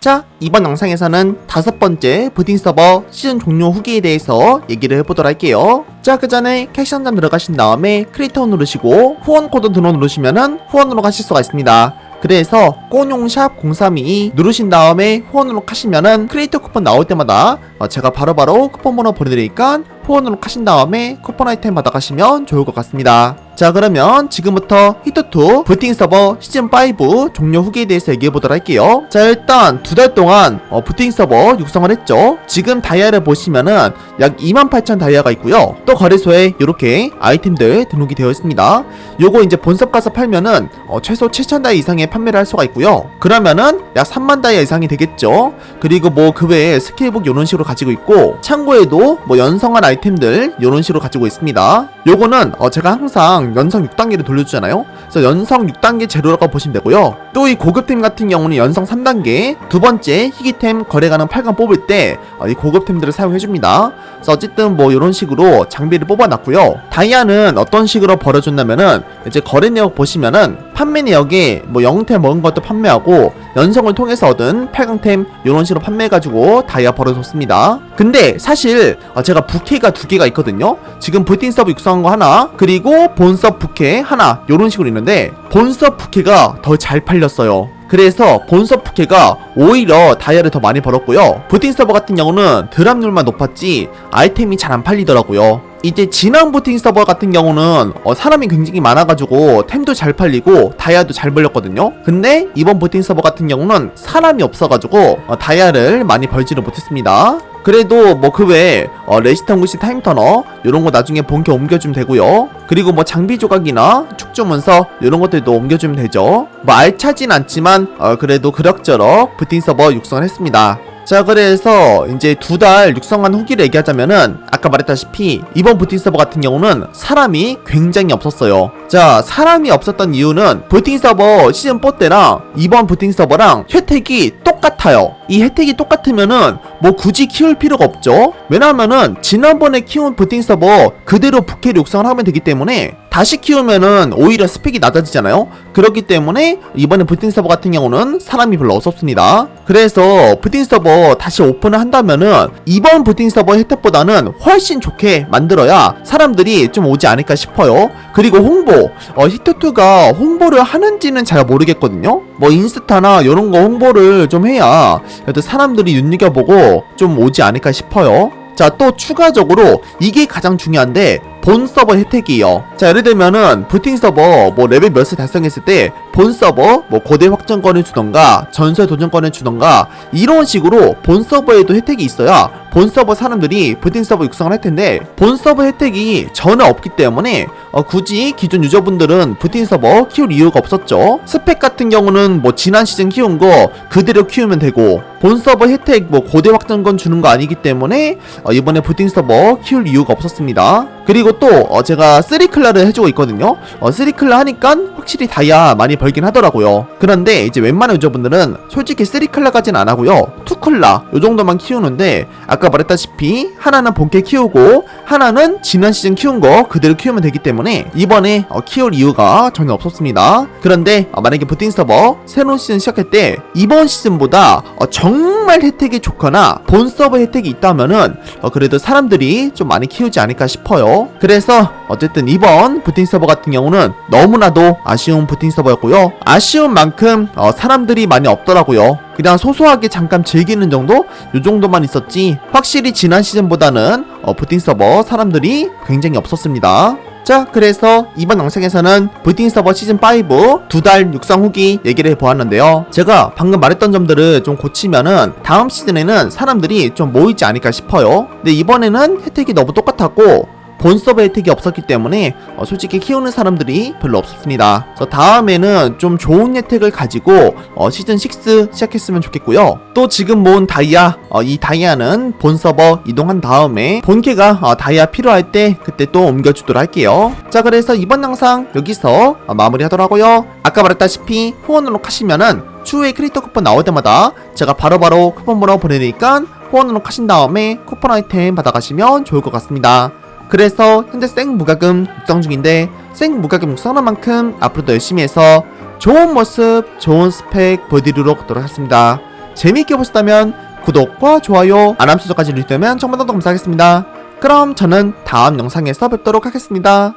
자, 이번 영상에서는 다섯 번째 부팅 서버 시즌 종료 후기에 대해서 얘기를 해보도록 할게요. 자, 그 전에 캐시 한장 들어가신 다음에 크리에이터 누르시고 후원 코드 등록 누르시면은 후원으로 가실 수가 있습니다. 그래서 꼬뇽샵 0322 누르신 다음에 후원으로 하시면은 크리에이터 쿠폰 나올 때마다 어, 제가 바로 바로 쿠폰 번호 보내드리니까 후원으로 하신 다음에 쿠폰 아이템 받아가시면 좋을 것 같습니다. 자 그러면 지금부터 히트2 부팅 서버 시즌5 종료 후기에 대해서 얘기해보도록 할게요. 자 일단 두 달 동안 어, 부팅 서버 육성을 했죠. 지금 다이아를 보시면은 약 28,000 다이아가 있고요. 또 거래소에 이렇게 아이템들 등록이 되어 있습니다. 요거 이제 본섭 가서 팔면은 어, 최소 7,000 다이아 이상의 판매를 할 수가 있고요. 그러면은 약 3만 다이아 이상이 되겠죠. 그리고 뭐 그 외에 스킬북 요런 식으로 가지고 있고 참고에도 뭐 연성한 아이템들 요런 식으로 가지고 있습니다. 요거는 어, 제가 항상 연성 6단계를 돌려주잖아요? 그래서 연성 6단계 재료라고 보시면 되고요. 또 이 고급템 같은 경우는 연성 3단계 두 번째 희귀템 거래 가능 8강 뽑을 때 이 고급템들을 사용해줍니다. 그래서 어쨌든 뭐 이런 식으로 장비를 뽑아놨고요. 다이아는 어떤 식으로 벌어줬냐면은 이제 거래 내역 보시면은 판매 내역에 뭐 영웅템 먹은 것도 판매하고 연성을 통해서 얻은 8강템 이런 식으로 판매해가지고 다이아 벌어줬습니다. 근데 사실 어, 제가 부캐가 두 개가 있거든요. 지금 부팅 서브 육성한 거 하나 그리고 본섭 부캐 하나 이런 식으로 있는데 본섭 부캐가 더 잘 팔렸어요 그래서 본섭 부캐가 오히려 다이아를 더 많이 벌었고요. 부팅 서버 같은 경우는 드랍률만 높았지 아이템이 잘 안 팔리더라고요. 이제 지난 부팅 서버 같은 경우는 어, 사람이 굉장히 많아가지고 템도 잘 팔리고 다이아도 잘 벌렸거든요. 근데 이번 부팅 서버 같은 경우는 사람이 없어가지고 어, 다이아를 많이 벌지를 못했습니다 그래도 뭐 그 외에 어, 레시턴 구시 타임 터너 이런 거 나중에 본캐 옮겨주면 되고요. 그리고 뭐 장비 조각이나 축조 문서 이런 것들도 옮겨주면 되죠. 뭐 알차진 않지만 어, 그래도 그럭저럭 부팅 서버 육성을 했습니다. 자 그래서 이제 두 달 육성한 후기를 얘기하자면은 아까 말했다시피 이번 부팅 서버 같은 경우는 사람이 굉장히 없었어요 자 사람이 없었던 이유는 부팅 서버 시즌 4 때랑 이번 부팅 서버랑 혜택이 똑같아요. 이 혜택이 똑같으면은 뭐 굳이 키울 필요가 없죠. 왜냐하면은 지난번에 키운 부팅 서버 그대로 부캐를 육성을 하면 되기 때문에 다시 키우면은 오히려 스펙이 낮아지잖아요. 그렇기 때문에 이번에 부팅 서버 같은 경우는 사람이 별로 없었습니다. 그래서 부팅 서버 다시 오픈을 한다면은 이번 부팅 서버 혜택보다는 훨씬 좋게 만들어야 사람들이 좀 오지 않을까 싶어요. 그리고 홍보 어, 히트2가 홍보를 하는지는 잘 모르겠거든요? 뭐 인스타나 이런 거 홍보를 좀 해야 그래도 사람들이 눈여겨보고 좀 오지 않을까 싶어요. 자 또 추가적으로 이게 가장 중요한데 본 서버 혜택이에요. 자, 예를 들면은 부팅 서버 뭐 레벨 몇을 달성했을 때 본 서버 뭐 고대 확정권을 주던가 전설 도전권을 주던가 이런 식으로 본 서버에도 혜택이 있어야 본 서버 사람들이 부팅 서버 육성을 할 텐데 본 서버 혜택이 전혀 없기 때문에 어, 굳이 기존 유저분들은 부팅 서버 키울 이유가 없었죠. 스펙 같은 경우는 뭐 지난 시즌 키운 거 그대로 키우면 되고 본 서버 혜택 뭐 고대 확정권 주는 거 아니기 때문에 어, 이번에 부팅 서버 키울 이유가 없었습니다. 그리고 또 어, 제가 쓰리클라를 해주고 있거든요. 어, 쓰리클라 하니까 확실히 다이아 많이 벌긴 하더라고요. 그런데 이제 웬만한 유저분들은 솔직히 쓰리클라까지는 안 하고요. 투클라 요 정도만 키우는데 아까 말했다시피 하나는 본캐 키우고 하나는 지난 시즌 키운 거 그대로 키우면 되기 때문에 이번에 어, 키울 이유가 전혀 없었습니다. 그런데 어, 만약에 부팅 서버 새로운 시즌 시작할 때 이번 시즌보다 어, 정말 혜택이 좋거나 본 서버 혜택이 있다면은 어, 그래도 사람들이 좀 많이 키우지 않을까 싶어요. 그래서 어쨌든 이번 부팅 서버 같은 경우는 너무나도 아쉬운 부팅 서버였고요. 아쉬운 만큼 어, 사람들이 많이 없더라고요. 그냥 소소하게 잠깐 즐기는 정도? 요 정도만 있었지 확실히 지난 시즌보다는 어, 부팅 서버 사람들이 굉장히 없었습니다. 자 그래서 이번 영상에서는 부팅 서버 시즌5 두 달 육성 후기 얘기를 해보았는데요 제가 방금 말했던 점들을 좀 고치면은 다음 시즌에는 사람들이 좀 모이지 않을까 싶어요 근데 이번에는 혜택이 너무 똑같았고 본 서버 혜택이 없었기 때문에 어, 솔직히 키우는 사람들이 별로 없었습니다. 그래서 다음에는 좀 좋은 혜택을 가지고 어, 시즌 6 시작했으면 좋겠고요. 또 지금 모은 다이아, 어, 이 다이아는 본 서버 이동한 다음에 본캐가 어, 다이아 필요할 때 그때 또 옮겨주도록 할게요. 자 그래서 이번 영상 여기서 어, 마무리하더라고요. 아까 말했다시피 후원으로 하시면은 추후에 크리에이터 쿠폰 나올 때마다 제가 바로 바로 쿠폰 번호 보내니까 후원으로 하신 다음에 쿠폰 아이템 받아가시면 좋을 것 같습니다. 그래서 현재 생 무과금 육성 중인데 생 무과금 육성한 만큼 앞으로도 열심히 해서 좋은 모습, 좋은 스펙 보여드리도록 하겠습니다. 재미있게 보셨다면 구독과 좋아요, 알람 설정까지 누르시면 정말 너무 감사하겠습니다. 그럼 저는 다음 영상에서 뵙도록 하겠습니다.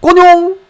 꼬뇽!